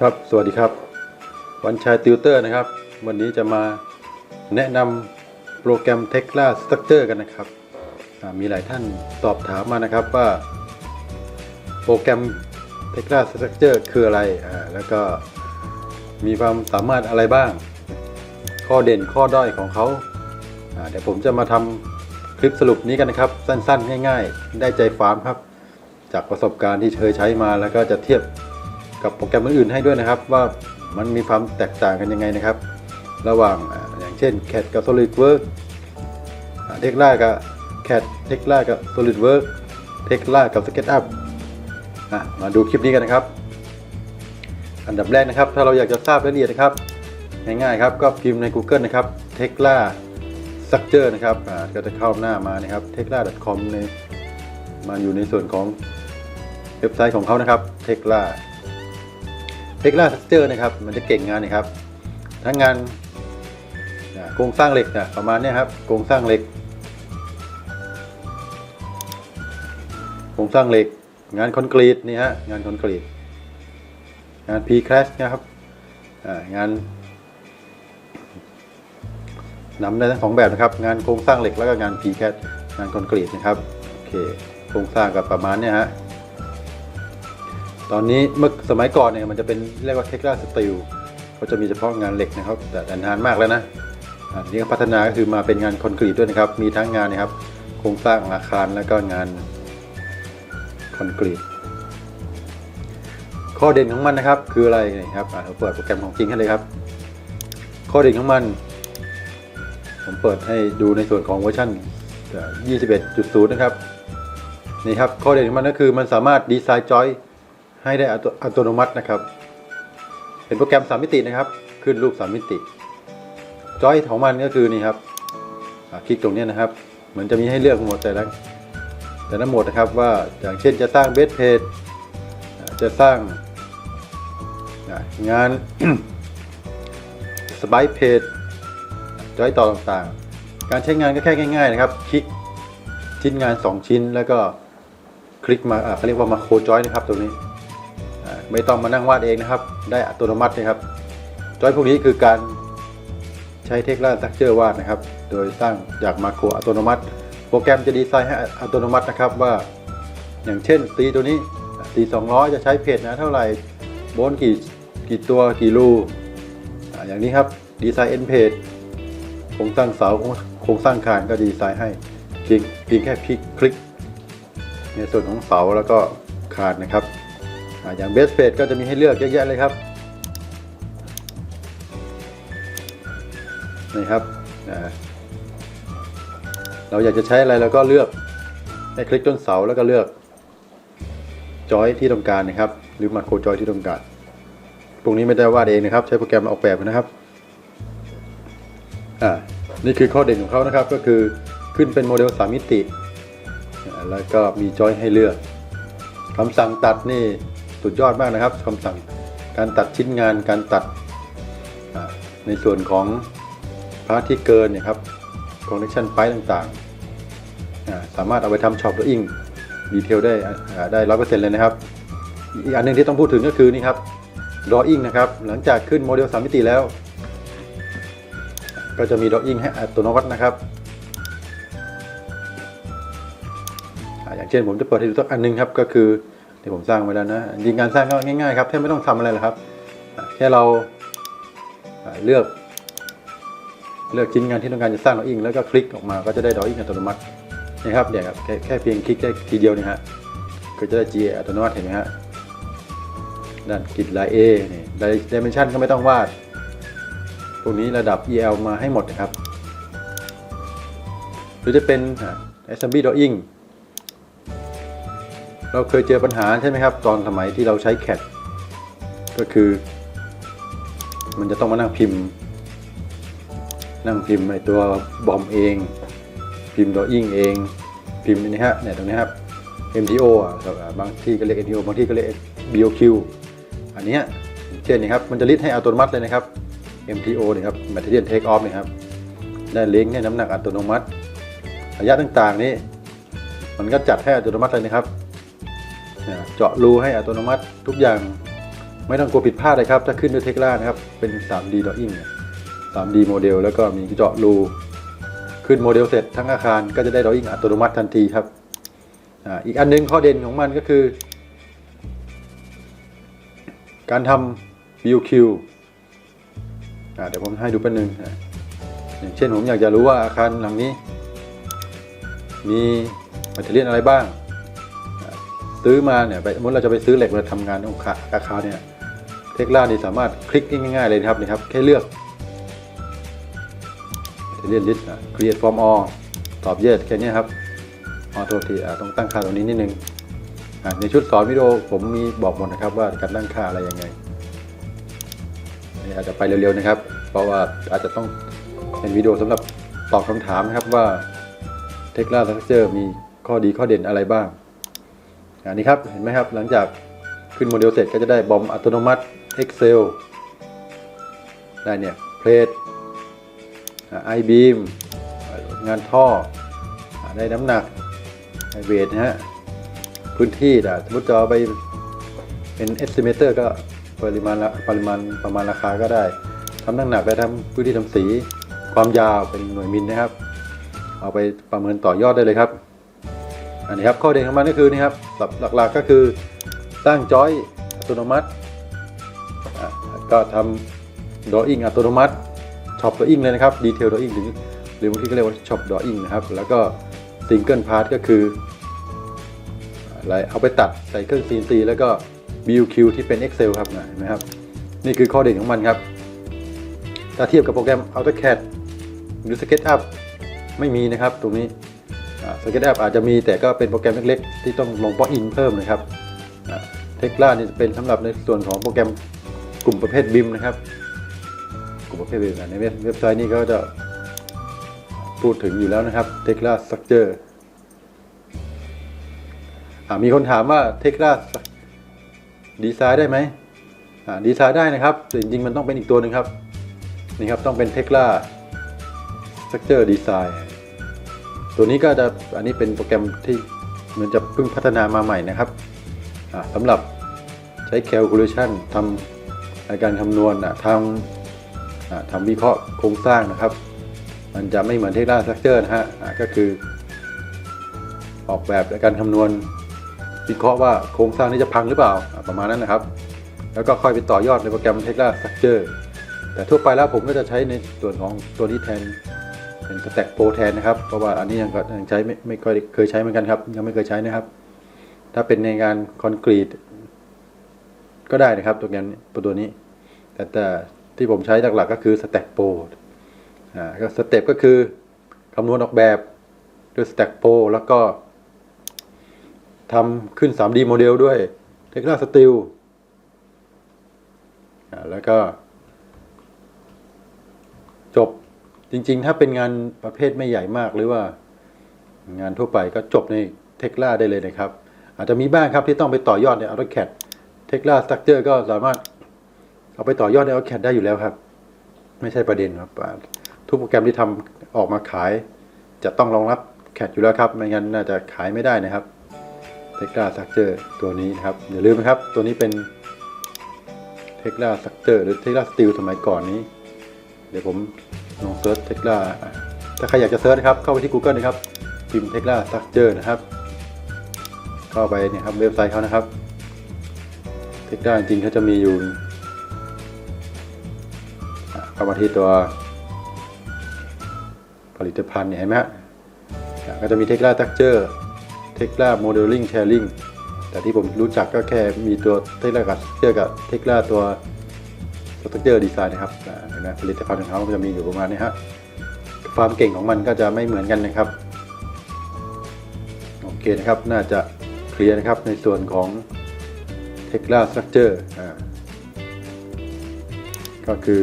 ครับ สวัสดีครับ วันชัยติวเตอร์นะครับ วันนี้จะมาแนะนำโปรแกรม t e c l a Structure กันนะครับมีหลายท่านสอบถามมานะครับว่า โปรแกรม t e c l a Structure คืออะไร แล้วก็มีความสามารถอะไรบ้าง ข้อเด่นข้อด้อยของเขา เดี๋ยวผมจะมาทำคลิปสรุปนี้กันนะครับ สั้นๆ ง่ายๆ ได้ใจความครับ จากประสบการณ์ที่เคยใช้มาแล้วก็จะเทียบ กับโปรแกรมอื่นๆให้ด้วยนะครับ ว่ามันมีความแตกต่างกันยังไงนะครับ ระหว่างอย่างเช่น CAD กับ SolidWorks เทคล่ากับ CAD เทคล่ากับ SolidWorks เทคล่ากับ SketchUp อะมาดูคลิปนี้กันนะครับ อันดับแรกนะครับ ถ้าเราอยากจะทราบรายละเอียดนะครับ ง่ายๆครับก็พิมพ์ใน Google นะครับ t e c l a Structure นะครับก็จะเข้าหน้ามานะครับ t e c l a c o m ในมาอยู่ในส่วนของเว็บไซต์ของเขานะครับ t e c l a เทคลาสเจอร์นะครับ มันจะเก่งงานนะครับ ทั้งงานโครงสร้างเหล็กนะประมาณนี้ครับโครงสร้างเหล็กโครงสร้างเหล็ก งานคอนกรีตนี่ฮะงานคอนกรีต งาน p c r a s h นะครับงานนำได้ทั้งสองแบบนะครับ งานโครงสร้างเหล็กแล้วก็งาน p c a s h งานคอนกรีตนะครับโอเคโครงสร้างกับประมาณนี้ฮะ ตอนนี้เมื่อสมัยก่อนเนี่ยมันจะเป็นเรียกว่าเทคลาสตีลเขาจะมีเฉพาะงานเหล็กนะครับ แต่นานมากแล้วนะอันนี้พัฒนาก็คือมาเป็นงานคอนกรีตด้วยนะครับ มีทั้งงานนะครับ โครงสร้างอาคารแล้วก็งานคอนกรีตข้อเด่นของมันนะครับ คืออะไรนะครับเราเปิดโปรแกรมของจริงให้เลยครับ ข้อเด่นของมัน ผมเปิดให้ดูในส่วนของเวอร์ชัน21.0 นะครับนี่ครับข้อเด่นของมันก็คือมันสามารถดีไซน์จอย ให้ได้อัตโนมัตินะครับ เป็นโปรแกรม3มิตินะครับ ขึ้นรูป3มิติจอยของมันก็คือนี่ครับคลิกตรงนี้นะครับ เหมือนจะมีให้เลือกหมดแต่ละแต่ละหมดนะครับว่าอย่างเช่นจะสร้างเบสเพจจะสร้างงานสไปเพจจอยต่อต่างๆ การใช้งานก็แค่ง่าย ๆ นะครับ คลิกชิ้นงาน 2 ชิ้นแล้วก็คลิกมาเขาเรียกว่ามาโคจอยนะครับตรงนี้ ไม่ต้องมานั่งวาดเองนะครับ ได้อัตโนมัตินะครับจอยพวกนี้คือการใช้เทคลาสตักเจอร์วาดนะครับ โดยสร้างจากมาโครอัตโนมัติ โปรแกรมจะดีไซน์ให้อัตโนมัตินะครับว่า อย่างเช่นตีตัวนี้ตี 200 จะใช้เพจนะเท่าไหร่โบนกี่กี่ตัวกี่รูอ่าอย่างนี้ครับดีไซน์เอ็นเพจโครงสร้างเสาโครงสร้างคานก็ดีไซน์ให้เพียงเพียงแค่คลิกคลิก ในส่วนของเสาแล้วก็คานนะครับ อย่างเบสเพจก็จะมีให้เลือกเยอะแยะเลยครับนี่ครับเราอยากจะใช้อะไรเราก็เลือกให้คลิกต้นเสาแล้วก็เลือกจอยที่ต้องการนะครับ หรือมาโคจอยที่ต้องการพวกนี้ไม่ได้วาดเองนะครับ ใช้โปรแกรมออกแบบนะครับอ่านี่คือข้อเด่นของเขานะครับ ก็คือขึ้นเป็นโมเดล 3 มิติ แล้วก็มีจอยให้เลือกคำสั่งตัดนี่ สุดยอดมากนะครับคำสั่งการตัดชิ้นงานการตัดในส่วนของพาร์ทที่เกินเนี่ยครับคอนเนคชันไฟต่างๆ สามารถเอาไปทำช็อปดอิงดีเทลได้ได้ร้อยเปอร์เซ็นต์เลยนะครับ อีกอันหนึ่งที่ต้องพูดถึงก็คือนี่ครับดออิงนะครับ หลังจากขึ้นโมเดล3มิติแล้ว ก็จะมีดออิงให้อัตโนมัตินะครับ อย่างเช่นผมจะเปิดให้ดูสักอันหนึงครับก็คือ ที่ผมสร้างไว้แล้วนะจริงการสร้างก็ง่ายๆครับแทบไม่ต้องทำอะไรหรอกครับ แค่เราเลือก เลือกชิ้นงานที่ต้องการจะสร้างดออิ่งแล้วก็คลิกออกมาก็จะได้ดออิ่งอัตโนมัตินะครับเนี่ยครับแค่เพียงคลิกได้ทีเดียวนี่ฮะก็จะได้ GA อัตโนมัติเห็นไหมฮะด้านกิดลาย A นี่ดิเมนชันก็ไม่ต้องวาดพวกนี้ระดับ EL มาให้หมดนะครับ หรือจะเป็นอ่า Assembly Drawing เราเคยเจอปัญหาใช่ไหมครับ ตอนสมัยที่เราใช้แคดก็คือ มันจะต้องมานั่งพิมพ์ นั่งพิมพ์ไอตัวบอมเอง พิมพ์ดออิ่งเอง พิมพ์นี่ฮะเนี่ยตรงนี้ครับ MTO อะบางที่ก็เรียก MTO บางที่ก็เรียก BOQ อันนี้เช่นนี้ครับ มันจะลิสต์ให้อัตโนมัติเลยนะครับ MTO เนี่ยครับ Material Take Off เนี่ยครับ ได้ลิงก์ให้น้ำหนักอัตโนมัติ ระยะต่างๆนี้ มันก็จัดให้อัตโนมัติเลยนะครับ เจาะรูให้อัตโนมัติทุกอย่างไม่ต้องกลัวผิดพลาดเลยครับ ถ้าขึ้นด้วยเทคล่านะครับ เป็น 3D drawing 3D โมเดลแล้วก็มีเจาะรูขึ้นโมเดลเสร็จทั้งอาคารก็จะได้ drawing อัตโนมัติทันทีครับออีกอันหนึงข้อเด่นของมันก็คือ การทำ BOQ เดี๋ยวผมให้ดูแป๊บนึงอ่าอย่างเช่นผมอยากจะรู้ว่าอาคารหลังนี้ มีแบตเตอรี่อะไรบ้าง ซื้อมาเนี่ยไปสมมติเราจะไปซื้อเหล็กมาทำงานของอาคารเนี่ยเทคล่านี่สามารถคลิกง่ายๆเลยนะครับนี่ครับแค่เลือกเรียนลิสต์ create from all ตอบ yes แค่นี้ครับออโททีอ่าต้องตั้งค่าตรงนี้นิดนึงอ่าในชุดสอนวิดีโอผมมีบอกหมดนะครับว่าการตั้งค่าอะไรยังไงอันนี้อาจจะไปเร็วๆนะครับ เพราะว่าอาจจะต้องเป็นวิดีโอสำหรับตอบคำถามนะครับว่าเทคลาสตรัคเจอร์มีข้อดีข้อเด่นอะไรบ้าง อันนี้ครับเห็นไหมครับหลังจากขึ้นโมเดลเสร็จก็จะได้บอมอัตโนมัติ Excel ได้เนี่ยเพลทไอบีมงานท่อได้น้ำหนักไอเวทนะฮะพื้นที่อะสมมติจะเอาไปเป็น estimator ก็ปริมาณปริมาณประมาณราคาก็ได้ทำน้ำหนักได้ทำพื้นที่ทำสีความยาวเป็นหน่วยมิลนะครับ เอาไปประเมินต่อยอดได้เลยครับ อันนี้ครับข้อเด่นของมันก็คือนี่ครับหลักๆก็คือสร้างจอยอัตโนมัติอะก็ทำ drawing อัตโนมัติ shop drawing เลยนะครับ detail drawing หรือหรือบางทีก็เรียกว่า shop drawing นะครับ แล้วก็ single part ก็คืออะไรเอาไปตัดใส่เครื่อง CNC แล้วก็ BUQ ที่เป็น Excel ครับนะนไหมครับ นี่คือข้อเด่นของมันครับ ถ้าเทียบกับโปรแกรม AutoCAD หรือ SketchUp ไม่มีนะครับตรงนี้ สเก็ตแอปอาจจะมีแต่ก็เป็นโปรแกรมเล็กๆ ที่ต้องลงปลั๊กอินเพิ่มนะครับเทคล่านี่จะเป็นสำหรับในส่วนของโปรแกรมกลุ่มประเภทบิมนะครับ กลุ่มประเภทบิมในเว็บไซต์นี้ก็จะพูดถึงอยู่แล้วนะครับเทคล่าสตรัคเจอร์มีคนถามว่าเทคล่าดีไซน์ได้ไหมดีไซน์ได้นะครับแต่จริงๆมันต้องเป็นอีกตัวหนึ่งครับนี่ครับต้องเป็นเทคล่า Structure Design ตัวนี้ก็จะอันนี้เป็นโปรแกรมที่มันจะเพิ่งพัฒนามาใหม่นะครับสำหรับใช้ calculation ทำในการคำนวณทำทำวิเคราะห์โครงสร้างนะครับ มันจะไม่เหมือนเทคลาสตรัคเจอร์นะฮะก็คือ ออกแบบในการคำนวณวิเคราะห์ว่าโครงสร้างนี้จะพังหรือเปล่าประมาณนั้นนะครับ แล้วก็ค่อยไปต่อยอดในโปรแกรมเทคลาสตรัคเจอร์แต่ทั่วไปแล้วผมก็จะใช้ในส่วนของตัวนี้แทน เป็นสแต็กโปรแทนนะครับ เพราะว่าอันนี้ยังก็ยังใช้ไม่ไม่ค่อยเคยใช้เหมือนกันครับ ยังไม่เคยใช้นะครับ ถ้าเป็นในงานคอนกรีต ก็ได้นะครับตัวนี้ตัวนี้ แต่แต่ที่ผมใช้หลักๆก็คือสแต็กโปรอ่าก็สเต็ปก็คือคำนวณออกแบบด้วยสแต็กโปรแล้วก็ทำขึ้น 3D โมเดลด้วยเทคลาสติลแล้วก็ จบ จริง ๆ ถ้าเป็นงานประเภทไม่ใหญ่มากหรือว่า งานทั่วไปก็จบในเทคล่าได้เลยนะครับ อาจจะมีบ้างครับที่ต้องไปต่อยอดใน AutoCAD เทคลาสตรัคเจอร์ก็สามารถเอาไปต่อยอดใน AutoCAD ได้อยู่แล้วครับ ไม่ใช่ประเด็นครับทุกโปรแกรมที่ทำออกมาขาย จะต้องรองรับ CAD อยู่แล้วครับ ไม่งั้นน่าจะขายไม่ได้นะครับเทคลาสตรัคเจอร์ตัวนี้ครับ อย่าลืมนะครับ ตัวนี้เป็นเทคลาสตรัคเจอร์หรือเทคลาสติลสมัยก่อนนี้ เดี๋ยวผม ลองเซิร์ชเทคลาถ้าใครอยากจะเซิร์ชนะครับ เข้าไปที่ Google นะครับ พิมพ์เทคลาสตรัคเจอร์นะครับ เข้าไปเนี่ยครับเว็บไซต์เขานะครับ เทคลาจริงเขาจะมีอยู่เข้ามาที่ตัวผลิตภัณฑ์เนี่ยเห็นไหมฮะก็จะมีเทคลาสตรัคเจอร์เทคลาโมเดลลิ่งแชร์ลิงแต่ที่ผมรู้จักก็แค่มีตัวเทคลากับเจอกับเทคลาตัว สตรัคเจอร์ดีไซน์นะครับเห็นไหมผลิตภัณฑ์ของเขาจะมีอยู่ประมาณนี้ฮะความเก่งของมันก็จะไม่เหมือนกันนะครับโอเคนะครับน่าจะเคลียร์นะครับในส่วนของเทคลาสตรัคเจอร์ก็คือ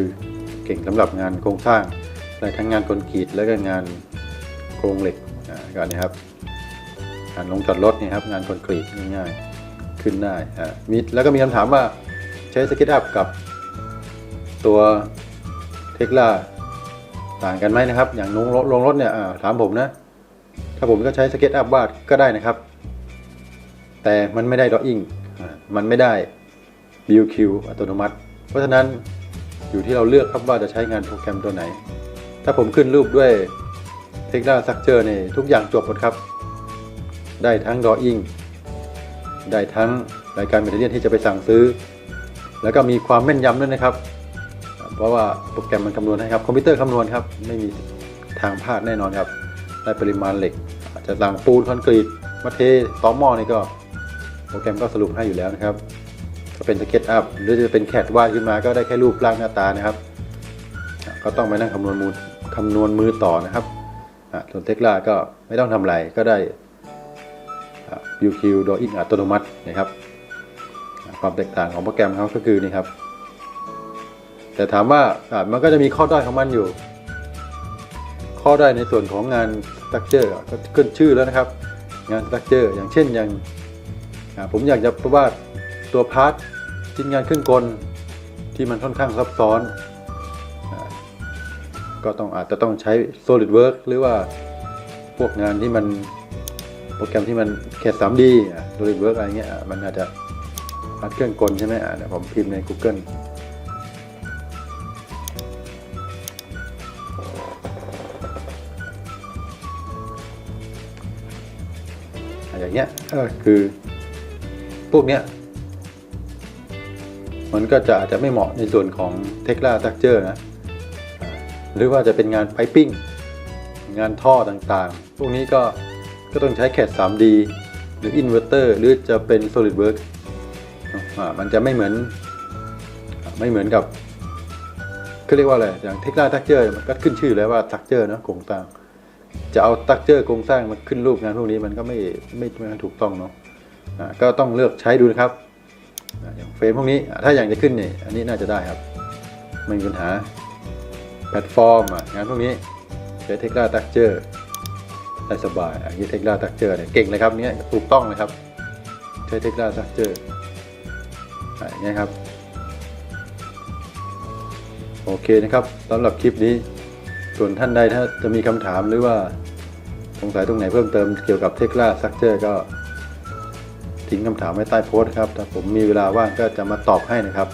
เก่งสำหรับงานโครงสร้างได้ทั้งงานคอนกรีตและก็งานโครงเหล็กอ่าก็นี่ครับงานลงจอดรถนี่ครับงานคอนกรีตง่ายๆขึ้นได้อ่ามีแล้วก็มีคำถามว่าใช้สก็ตอัพกับ ตัวเทคล่าต่างกันไหมนะครับ อย่างลงรถลงรถเนี่ยถามผมนะ ถ้าผมก็ใช้สเก็ตอัพวาดก็ได้นะครับ แต่มันไม่ได้ดออิ่งมันไม่ได้ BQ อัตโนมัติ เพราะฉะนั้นอยู่ที่เราเลือกครับว่าจะใช้งานโปรแกรมตัวไหน ถ้าผมขึ้นรูปด้วย t e c h n a Structure นี่ทุกอย่างจบหมดครับ ได้ทั้ง Drawing ได้ทั้งรายการเมทเรียนที่จะไปสั่งซื้อ แล้วก็มีความแม่นยำด้วยนะครับ เพราะว่าโปรแกรมมันคำนวณให้ครับคอมพิวเตอร์คำนวณครับไม่มีทางพลาดแน่นอนครับ ได้ปริมาณเหล็ก อาจจะสั่งปูนคอนกรีตมาเทต่อหม้อนี่ก็ โปรแกรมก็สรุปให้อยู่แล้วนะครับก็เป็นสเก็ตอัพหรือจะเป็นแคดวาดขึ้นมาก็ได้แค่รูปร่างหน้าตานะครับ ก็ต้องไปนั่งคำนวณมูลคำนวณมือต่อนะครับส่วนเทคลาก็ไม่ต้องทำอะไรก็ได้อะ UQ Drawing อัตโนมัตินะครับ ความแตกต่างของโปรแกรมเขาก็คือนี่ครับ แต่ถามว่ามันก็จะมีข้อด้อยของมันอยู่ ข้อด้อยในส่วนของงานสตั๊กเจอร์ก็ขึ้นชื่อแล้วนะครับ งานสตั๊กเจอร์อย่างเช่นอย่างผมอยากจะวาดตัวพาร์ทชิ้นงานเครื่องกลที่มันค่อนข้างซับซ้อน ก็ต้องอาจจะต้องใช้ SolidWorks หรือว่าพวกงานที่มันโปรแกรมที่มันแค่ 3D อะ SolidWorks อะไรเงี้ยมันอาจจะพัดเครื่องกลใช่ไหมเดี๋ยวผมพิมพ์ใน Google เงี้ยก็คือ พวกเนี้ย มันก็จะอาจจะไม่เหมาะในส่วนของ t e c l a Structure นะหรือว่าจะเป็นงานไพปิ้ง งานท่อต่างๆ พวกนี้ก็ก็ต้องใช้แคด 3D หรืออินเวอร์เตอร์หรือจะเป็น SolidWorks อ่ามันจะไม่เหมือนไม่เหมือนกับเขาเรียกว่าอะไรอย่างเทคลาทักเจอร์มันก็ขึ้นชื่อแล้วว่าทักเจอร์นะโครงสร้าง จะเอาทักเจอร์โครงสร้างมาขึ้นรูปงานพวกนี้มันก็ไม่ไม่ไม่ถูกต้องเนาะก็ต้องเลือกใช้ดูนะครับอย่างเฟรมพวกนี้ถ้าอย่างจะขึ้นนี่อันนี้น่าจะได้ครับไม่มีปัญหาแพลตฟอร์มงานพวกนี้ใช้เทคลาตักเจอร์ได้สบายอันนี้เทคลาตักเจอร์เนี่ยเก่งเลยครับเนี้ยถูกต้องเลยครับใช้เทคลาตักเจอร์อย่างเงี้ยครับโอเคนะครับสำหรับคลิปนี้ ส่วนท่านใดถ้าจะมีคำถามหรือว่าสงสัยตรงไหนเพิ่มเติมเกี่ยวกับเทคล่าสักเจอร์ก็ทิ้งคำถามไว้ใต้โพสต์ครับ ถ้าผมมีเวลาว่างก็จะมาตอบให้นะครับ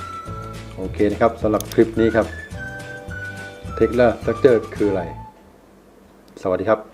โอเคนะครับสำหรับคลิปนี้ครับเทคล่าสักเจอร์คืออะไร สวัสดีครับ